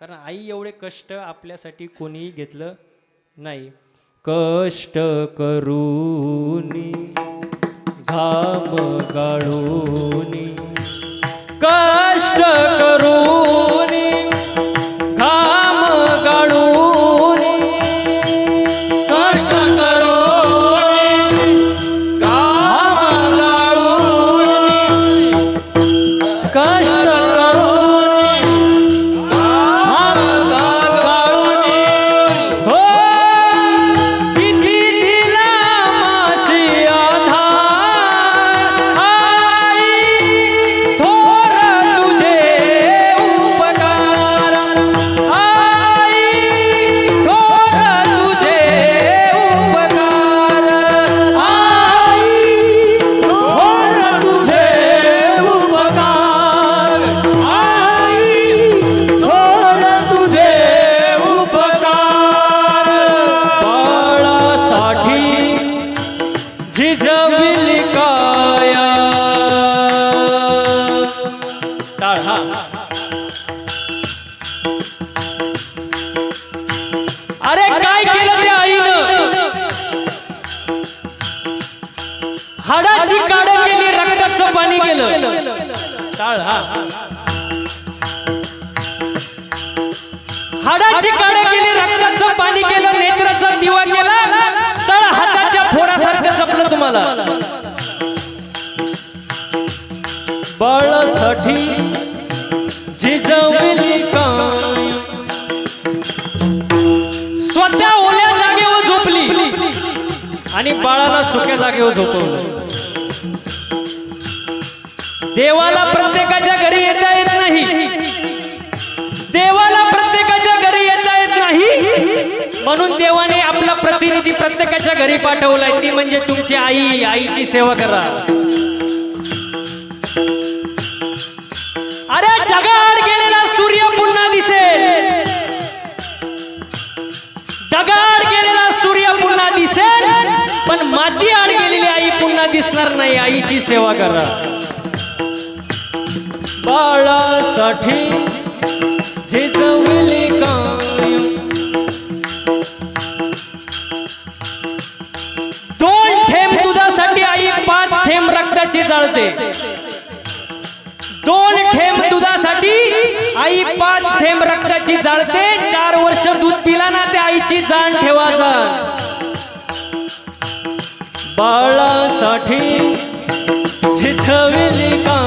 कारण आई एवढे कष्ट आपल्यासाठी कोणीही घेतलं नाही. कष्ट करूनी घाम गाळूनी. कष्ट करूनी अरे काय केलं त्या आईनं? हाडाची काढ केली रक्ताचं पाणी केलं. टाळ हा. हाडाची काढ केली रक्ताचं पाणी केलं नेत्राचा दिवा केला. तळ हाताच्या फोडासारखं जपलं तुम्हाला. बाळासाठी आणि बाळाला सुक्या जागेवर झोपवलं देवाला प्रत्येकाच्या घरी येता येत नाही. देवाला प्रत्येकाच्या घरी येता येत नाही. म्हणून देवाने आपला प्रतिनिधी प्रत्येकाच्या घरी पाठवलाय. ती म्हणजे तुमची आई आईची सेवा करा. माती आड गेलेली आई पुन्हा दिसणार नाही आईची सेवा करा. बाळासाठी झिजवली का दोन थेंब दुधासाठी आई पाच थेंब रक्ताची जाळते. बाळासाठी झिझविली का?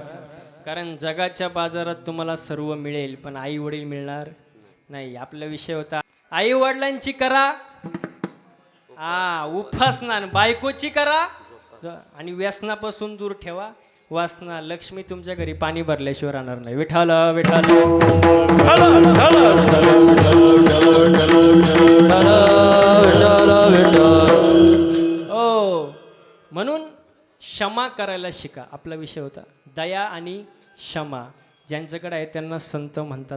महाराज कारण जगाच्या बाजारात तुम्हाला सर्व मिळेल पण आई वडील मिळणार नाही. आपला विषय होता आई वडिलांची करा. हा उपासना आणि बायकोची करा. आणि व्यसनापासून दूर ठेवा. वासना लक्ष्मी तुमच्या घरी पाणी भरल्याशिवाय राहणार नाही. विठाल विठाल ओ म्हणून क्षमा करायला शिका. आपला विषय होता दया आणि क्षमा. ज्यांच्याकडे आहे त्यांना संत म्हणतात.